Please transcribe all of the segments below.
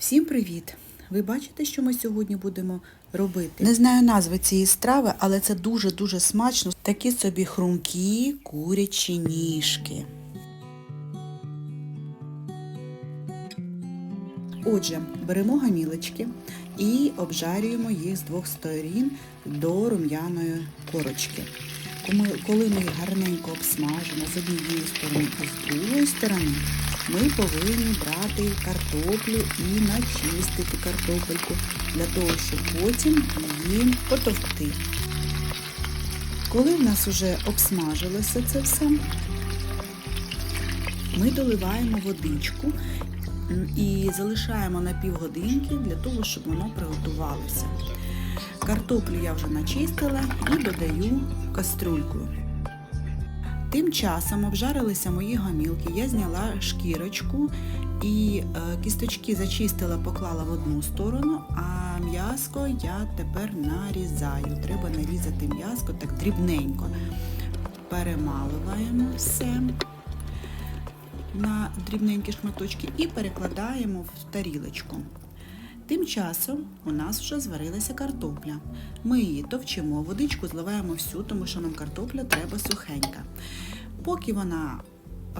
Всім привіт! Ви бачите, що ми сьогодні будемо робити? Не знаю назви цієї страви, але це дуже-дуже смачно. Такі собі хрумкі курячі ніжки. Отже, беремо гамілочки і обжарюємо їх з двох сторін до рум'яної корочки. Коли- ми їх гарненько обсмажимо з однієї сторони і з другої сторони, ми повинні брати картоплю і начистити картопельку для того, щоб потім її потовкти. Коли в нас вже обсмажилося це все, ми доливаємо водичку і залишаємо на півгодинки для того, щоб воно приготувалося. Картоплю я вже начистила і додаю в каструльку. Тим часом обжарилися мої гамілки, я зняла шкірочку і е, кісточки зачистила, поклала в одну сторону, а м'яско я тепер нарізаю. Треба нарізати м'яско так дрібненько. Перемалуємо все на дрібненькі шматочки і перекладаємо в тарілочку. Тим часом у нас вже зварилася картопля. Ми її товчимо, водичку зливаємо всю, тому що нам картопля треба сухенька. Поки вона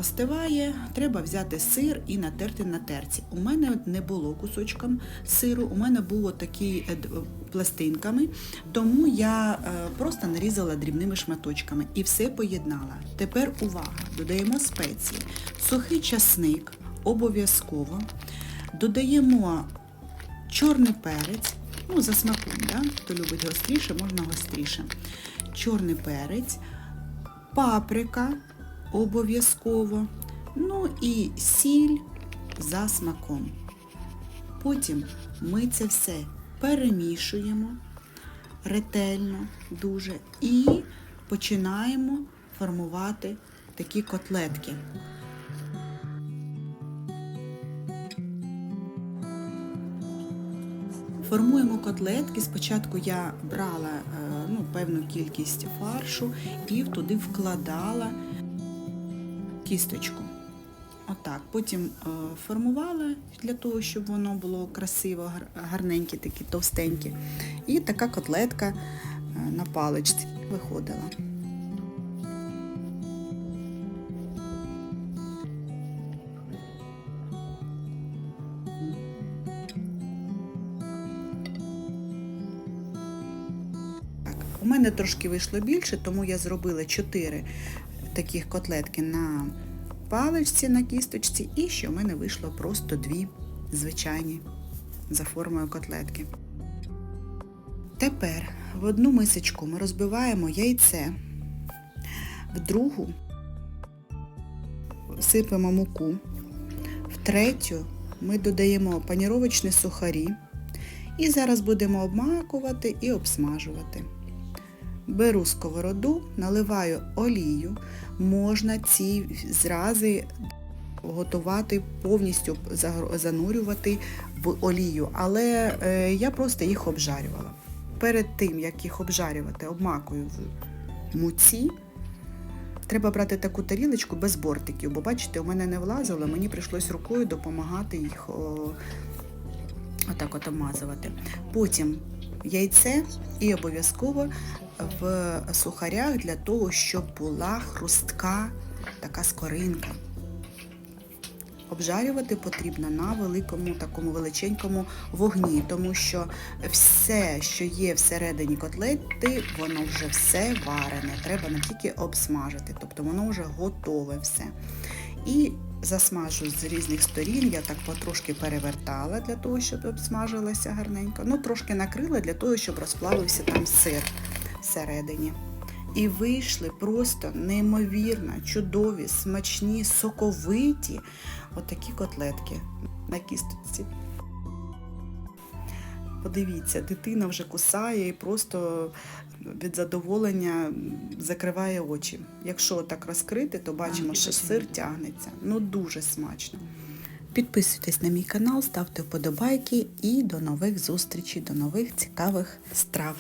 остиває, треба взяти сир і натерти на терці. У мене не було кусочком сиру, у мене було такі е, пластинками, тому я е, просто нарізала дрібними шматочками і все поєднала. Тепер увага! Додаємо спеції. Сухий часник обов'язково. Додаємо чорний перець, ну, за смаком, да? хто любить гостріше, можна гостріше. Чорний перець, паприка обов'язково, ну і сіль за смаком. Потім ми це все перемішуємо ретельно дуже і починаємо формувати такі котлетки. Формуємо котлетки. Спочатку я брала е, ну, певну кількість фаршу і туди вкладала кісточку. Отак. Потім е, формувала для того, щоб воно було красиво, гарненьке, такі товстенькі. І така котлетка е, на паличці виходила. У мене трошки вийшло більше, тому я зробила 4 таких котлетки на паличці, на кісточці, і ще в мене вийшло просто дві звичайні за формою котлетки. Тепер в одну мисочку ми розбиваємо яйце, в другу сипемо муку, в третю ми додаємо паніровочні сухарі і зараз будемо обмакувати і обсмажувати. Беру сковороду, наливаю олію, можна ці зрази готувати повністю занурювати в олію, але е, я просто їх обжарювала. Перед тим, як їх обжарювати, обмакую в муці. Треба брати таку тарілочку без бортиків, бо бачите, у мене не влазило, мені прийшлось рукою допомагати їх о, отак от обмазувати. Потім яйце і обов'язково в сухарях для того, щоб була хрустка така скоринка. Обжарювати потрібно на великому такому величенькому вогні, тому що все, що є всередині котлети, воно вже все варене. Треба не тільки обсмажити, тобто воно вже готове все. І засмажу з різних сторін, я так потрошки перевертала для того, щоб обсмажилося гарненько. Ну, трошки накрила для того, щоб розплавився там сир всередині. І вийшли просто неймовірно чудові, смачні, соковиті отакі котлетки на кісточці. Подивіться, дитина вже кусає і просто від задоволення закриває очі. Якщо так розкрити, то бачимо, що сир тягнеться. Ну дуже смачно. Підписуйтесь на мій канал, ставте вподобайки і до нових зустрічей, до нових цікавих страв.